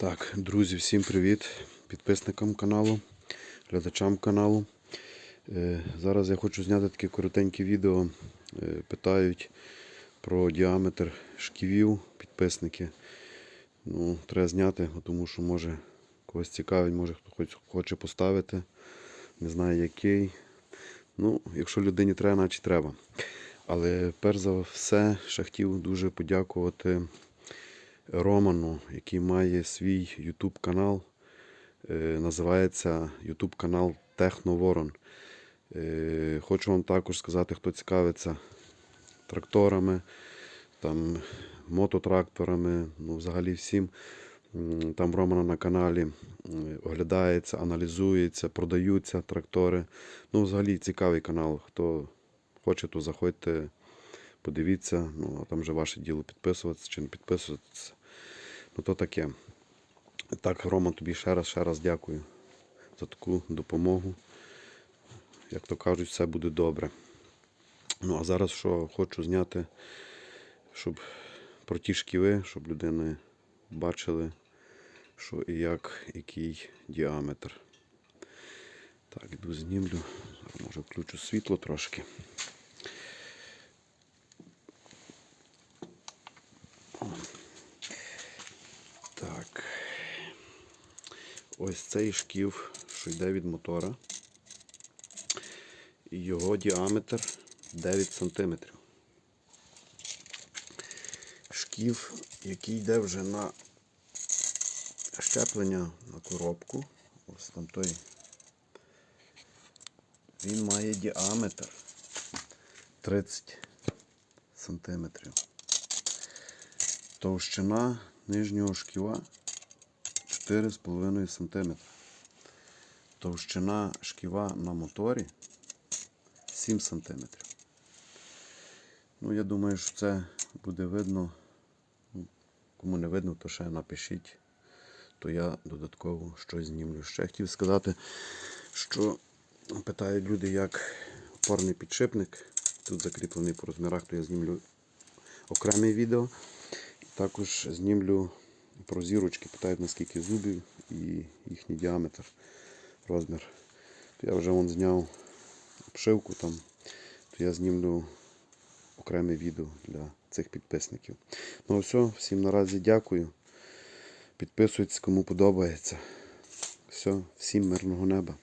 Так, друзі, всім привіт підписникам каналу, глядачам каналу. Е, Зараз я хочу зняти таке коротеньке відео. Е, Питають про діаметр шківів підписники. Ну, треба зняти, тому що може когось цікавить, може хто хоче поставити. Не знаю який. Ну, якщо людині треба, значить треба. Але перш за все, ще хотів дуже подякувати Роману, який має свій YouTube канал. Е, Називається YouTube канал Техноворон. Е, Хочу вам також сказати, хто цікавиться тракторами, там, мототракторами, ну, взагалі всім. Там Романа на каналі оглядається, аналізується, продаються трактори. Ну, взагалі цікавий канал. Хто хоче, то заходьте, подивіться. Ну, а там вже ваше діло підписуватися чи не підписуватися. То таке. Так, Роман, тобі ще раз, ще раз дякую за таку допомогу. Як то кажуть, все буде добре. Ну, а зараз що хочу зняти, щоб про ті шківи, щоб людини бачили, що і як, який діаметр. Так, іду знімлю. Може включу світло трошки. Так. Ось цей шків, що йде від мотора. Його діаметр 9 см. Шків, який йде вже на щеплення на коробку. Ось там той. Він має діаметр 30 см. Товщина нижнього шківа 4,5 см. Товщина шківа на моторі 7 см. Ну, я думаю, що це буде видно. Кому не видно, то ще напишіть, то я додатково щось знімлю. Ще хотів сказати, що питають люди, як опорний підшипник. Тут закріплений по розмірах, то я знімлю окреме відео. Також знімлю про зірочки, питають наскільки зубів і їхній діаметр, розмір. Я вже вон зняв обшивку там, то я знімлю окреме відео для цих підписників. Ну все, всім наразі дякую. Підписуйтесь, кому подобається. Все, всім мирного неба.